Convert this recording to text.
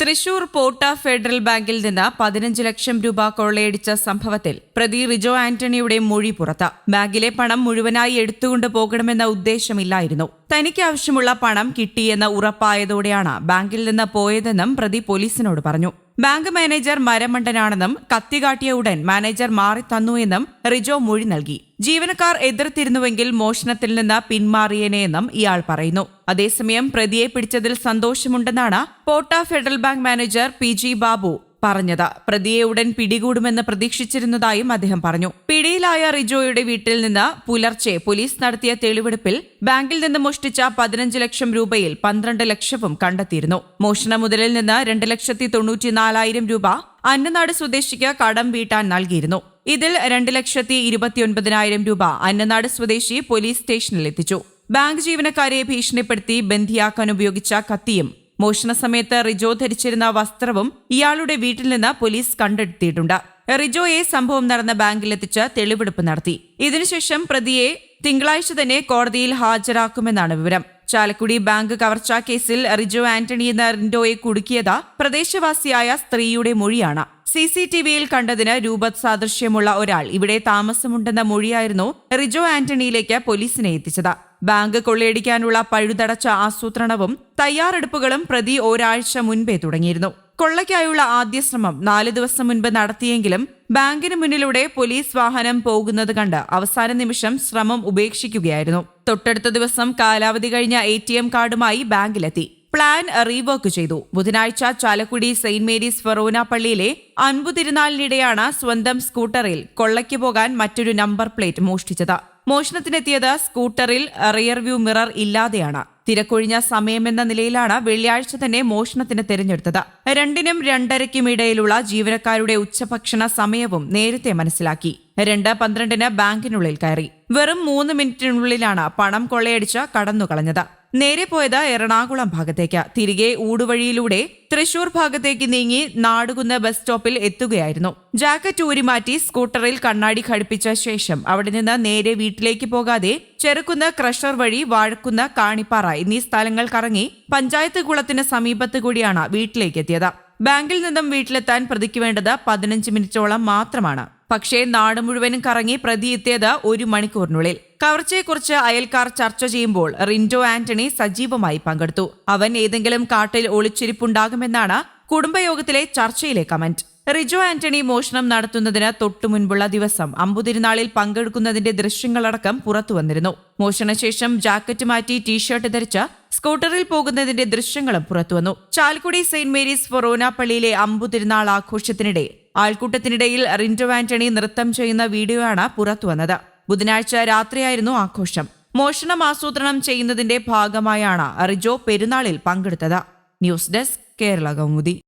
തൃശൂർ പോട്ട federal ബാങ്കിൽ നിന്ന് പതിനഞ്ച് ലക്ഷം രൂപ കൊള്ളയടിച്ച സംഭവത്തിൽ പ്രതി റിജോ ആന്റണിയുടെ മൊഴി പുറത്ത്. ബാങ്കിലെ പണം മുഴുവനായി എടുത്തുകൊണ്ട് പോകണമെന്ന ഉദ്ദേശമില്ലായിരുന്നു. തനിക്ക് ആവശ്യമുള്ള പണം കിട്ടിയെന്ന് ഉറപ്പായതോടെയാണ് ബാങ്കിൽ നിന്ന് പോയതെന്നും പ്രതി പോലീസിനോട് പറഞ്ഞു. ബാങ്ക് മാനേജർ മരമണ്ടനാണെന്നും കത്തികാട്ടിയ ഉടൻ മാനേജർ മാറി തന്നു എന്നും റിജോ മൊഴി നൽകി. ജീവനക്കാർ എതിർത്തിരുന്നുവെങ്കിൽ മോഷണത്തിൽ നിന്ന് പിന്മാറിയേനെയെന്നും ഇയാൾ പറയുന്നു. അതേസമയം പ്രതിയെ പിടിച്ചതിൽ സന്തോഷമുണ്ടെന്നാണ് Potta federal bank manager P G Babu പറഞ്ഞത്. പ്രതിയെ ഉടൻ പിടികൂടുമെന്ന് പ്രതീക്ഷിച്ചിരുന്നതായും അദ്ദേഹം പറഞ്ഞു. പിടിയിലായ റിജോയുടെ വീട്ടിൽ നിന്ന് പുലർച്ചെ പോലീസ് നടത്തിയ തെളിവെടുപ്പിൽ ബാങ്കിൽ നിന്ന് മോഷ്ടിച്ച പതിനഞ്ച് ലക്ഷം രൂപയിൽ പന്ത്രണ്ട് ലക്ഷവും കണ്ടെത്തിയിരുന്നു. മോഷണ മുതലിൽ നിന്ന് രണ്ട് ലക്ഷത്തി തൊണ്ണൂറ്റിനാലായിരം രൂപ അന്നനാട് സ്വദേശിക്ക് കടം വീട്ടാൻ നൽകിയിരുന്നു. ഇതിൽ രണ്ട് ലക്ഷത്തി ഇരുപത്തിയൊൻപതിനായിരം രൂപ അന്നനാട് സ്വദേശി പോലീസ് സ്റ്റേഷനിൽ എത്തിച്ചു. ബാങ്ക് ജീവനക്കാരെ ഭീഷണിപ്പെടുത്തി ബന്ധിയാക്കാൻ ഉപയോഗിച്ച കത്തിയും മോഷണ സമയത്ത് റിജോ ധരിച്ചിരുന്ന വസ്ത്രവും ഇയാളുടെ വീട്ടിൽ നിന്ന് പോലീസ് കണ്ടെടുത്തിയിട്ടുണ്ട്. റിജോയെ സംഭവം നടന്ന ബാങ്കിലെത്തിച്ച് തെളിവെടുപ്പ് നടത്തി. ഇതിനുശേഷം പ്രതിയെ തിങ്കളാഴ്ച തന്നെ കോടതിയിൽ ഹാജരാക്കുമെന്നാണ് വിവരം. ചാലക്കുടി ബാങ്ക് കവർച്ചാ കേസിൽ റിജോ ആന്റണി എന്ന റിൻഡോയെ കുടുക്കിയത് പ്രദേശവാസിയായ സ്ത്രീയുടെ മൊഴിയാണ്. സി സി ടി വിയിൽ കണ്ടതിന് രൂപത് സാദൃശ്യമുള്ള ഒരാൾ ഇവിടെ താമസമുണ്ടെന്ന മൊഴിയായിരുന്നു റിജോ ആന്റണിയിലേക്ക് പോലീസിനെ എത്തിച്ചത്. ബാങ്ക് കൊള്ളയടിക്കാനുള്ള പഴുതടച്ച ആസൂത്രണവും തയ്യാറെടുപ്പുകളും പ്രതി ഒരാഴ്ച മുൻപേ തുടങ്ങിയിരുന്നു. കൊള്ളയ്ക്കായുള്ള ആദ്യ ശ്രമം നാല് ദിവസം മുൻപ് നടത്തിയെങ്കിലും ബാങ്കിന് മുന്നിലൂടെ പോലീസ് വാഹനം പോകുന്നത് കണ്ട് അവസാന നിമിഷം ശ്രമം ഉപേക്ഷിക്കുകയായിരുന്നു. തൊട്ടടുത്ത ദിവസം കാലാവധി കഴിഞ്ഞ എ കാർഡുമായി ബാങ്കിലെത്തി. പ്ലാൻ റീവർക്ക് ചെയ്തു. ബുധനാഴ്ച ചാലക്കുടി സെയിന്റ് മേരീസ് ഫെറോന പള്ളിയിലെ അൻപു തിരുനാളിനിടെയാണ് സ്വന്തം സ്കൂട്ടറിൽ കൊള്ളയ്ക്ക് പോകാൻ മറ്റൊരു നമ്പർ പ്ലേറ്റ് മോഷ്ടിച്ചത്. മോഷണത്തിനെത്തിയത് സ്കൂട്ടറിൽ റിയർ വ്യൂ മിറർ ഇല്ലാതെയാണ്. തിരക്കൊഴിഞ്ഞ സമയമെന്ന നിലയിലാണ് വെള്ളിയാഴ്ച തന്നെ മോഷണത്തിന് തിരഞ്ഞെടുത്തത്. രണ്ടിനും രണ്ടരയ്ക്കും ഇടയിലുള്ള ജീവനക്കാരുടെ ഉച്ചഭക്ഷണ സമയവും നേരത്തെ മനസ്സിലാക്കി. രണ്ട് പന്ത്രണ്ടിന് ബാങ്കിനുള്ളിൽ കയറി. വെറും മൂന്ന് മിനിറ്റിനുള്ളിലാണ് പണം കൊള്ളയടിച്ച് കടന്നുകളഞ്ഞത്. നേരെ പോയത് എറണാകുളം ഭാഗത്തേക്ക്. തിരികെ ഊടുവഴിയിലൂടെ തൃശൂർ ഭാഗത്തേക്ക് നീങ്ങി നാടുകുന്ന ബസ് സ്റ്റോപ്പിൽ എത്തുകയായിരുന്നു. ജാക്കറ്റ് ഊരിമാറ്റി സ്കൂട്ടറിൽ കണ്ണാടി ഘടിപ്പിച്ച ശേഷം അവിടെ നിന്ന് നേരെ വീട്ടിലേക്ക് പോകാതെ ചെറുക്കുന്ന് ക്രഷർ വഴി വാഴക്കുന്ന കാണിപ്പാറ എന്നീ സ്ഥലങ്ങൾ കറങ്ങി പഞ്ചായത്ത് കുളത്തിന് സമീപത്ത് കൂടിയാണ് വീട്ടിലേക്ക് എത്തിയത്. ബാങ്കിൽ നിന്നും വീട്ടിലെത്താൻ പ്രതിക്ക് വേണ്ടത് പതിനഞ്ച് മിനിറ്റോളം മാത്രമാണ്. പക്ഷേ നാട് മുഴുവനും കറങ്ങി പ്രതി എത്തിയത് ഒരു മണിക്കൂറിനുള്ളിൽ. കവർച്ചയെക്കുറിച്ച് അയൽക്കാർ ചർച്ച ചെയ്യുമ്പോൾ റിൻഡോ ആന്റണി സജീവമായി പങ്കെടുത്തു. അവൻ ഏതെങ്കിലും കാട്ടിൽ ഒളിച്ചിരിപ്പുണ്ടാകുമെന്നാണ് കുടുംബയോഗത്തിലെ ചർച്ചയിലെ കമന്റ്. റിജോ ആന്റണി മോഷണം നടത്തുന്നതിന് തൊട്ടു മുൻപുള്ള ദിവസം അമ്പുതിരുനാളിൽ പങ്കെടുക്കുന്നതിന്റെ ദൃശ്യങ്ങളടക്കം പുറത്തുവന്നിരുന്നു മോഷണശേഷം ജാക്കറ്റ് മാറ്റി ടീഷർട്ട് ധരിച്ച് സ്കൂട്ടറിൽ പോകുന്നതിന്റെ ദൃശ്യങ്ങളും പുറത്തുവന്നു ചാലക്കുടി സെയിന്റ് മേരീസ് ഫൊറോന പള്ളിയിലെ അമ്പുതിരുനാൾ ആഘോഷത്തിനിടെ ആൾക്കൂട്ടത്തിനിടയിൽ റിൻഡോ ആന്റണി നൃത്തം ചെയ്യുന്ന വീഡിയോയാണ് പുറത്തുവന്നത്. ബുധനാഴ്ച രാത്രിയായിരുന്നു ആഘോഷം. മോഷണം ആസൂത്രണം ചെയ്യുന്നതിന്റെ ഭാഗമായാണ് റിജോ പെരുന്നാളിൽ പങ്കെടുത്തത്. News desk Kerala Kaumudi.